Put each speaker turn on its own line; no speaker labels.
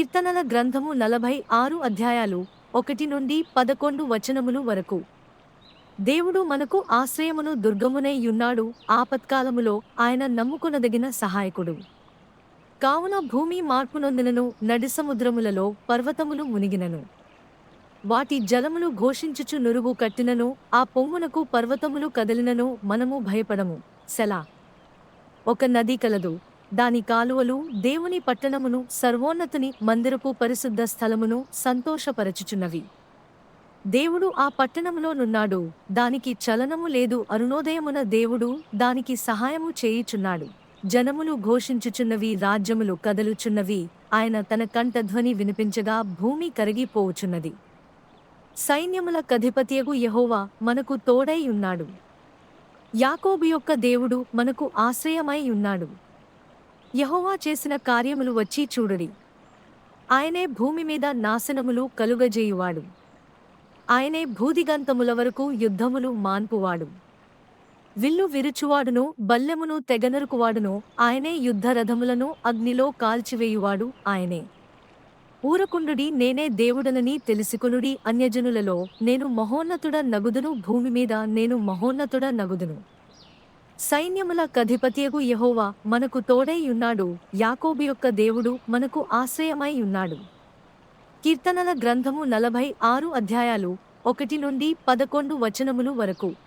కీర్తనల గ్రంథము నలభై ఆరు అధ్యాయాలు ఒకటి నుండి పదకొండు వచనములు వరకు. దేవుడు మనకు ఆశ్రయమును దుర్గమునై యున్నాడు ఆపత్కాలములో ఆయన నమ్ముకొనదగిన సహాయకుడు. కావున భూమి మార్పునొందినను నడిసముద్రములలో పర్వతములు మునిగినను. వాటి జలములు ఘోషించుచు నురుగు కట్టినను ఆ పొమ్మునకు పర్వతములు కదిలినను మనము భయపడము. సెలా. ఒక నది కలదు దాని కాలువలు దేవుని పట్టణమును సర్వోన్నతుని మందిరపు పరిశుద్ధ స్థలమును సంతోషపరచుచున్నవి. దేవుడు ఆ పట్టణంలోనున్నాడు దానికి చలనము లేదు. అరుణోదయమున దేవుడు దానికి సహాయము చేయుచున్నాడు. జనములు ఘోషించుచున్నవి రాజ్యములు కదలుచున్నవి. ఆయన తన కంఠధ్వని వినిపించగా భూమి కరిగిపోవుచున్నది. సైన్యముల కధిపతియగు యహోవా మనకు తోడై ఉన్నాడు. యాకోబు యొక్క దేవుడు మనకు ఆశ్రయమై ఉన్నాడు. యహోవా చేసిన కార్యములు వచ్చి చూడుడి. ఆయనే భూమి మీద నాశనములు కలుగజేయువాడు. ఆయనే భూదిగంతముల వరకు యుద్ధములు మాన్పువాడు. విల్లు విరుచువాడును బల్లెమును తెగనరుకువాడును ఆయనే యుద్ధరథములను అగ్నిలో కాల్చివేయువాడు ఆయనే. ఊరకుండుడి నేనే దేవుడనని తెలుసుకునుడి అన్యజనులలో నేను మహోన్నతుడ నగుదును భూమి మీద నేను మహోన్నతుడ నగుదును. సైన్యముల కధిపతియగు యహోవా మనకు తోడై ఉన్నాడు. యాకోబు యొక్క దేవుడు మనకు ఆశ్రయమై ఉన్నాడు. కీర్తనల గ్రంథము నలభై ఆరు అధ్యాయాలు ఒకటి నుండి పదకొండు వచనములు వరకు.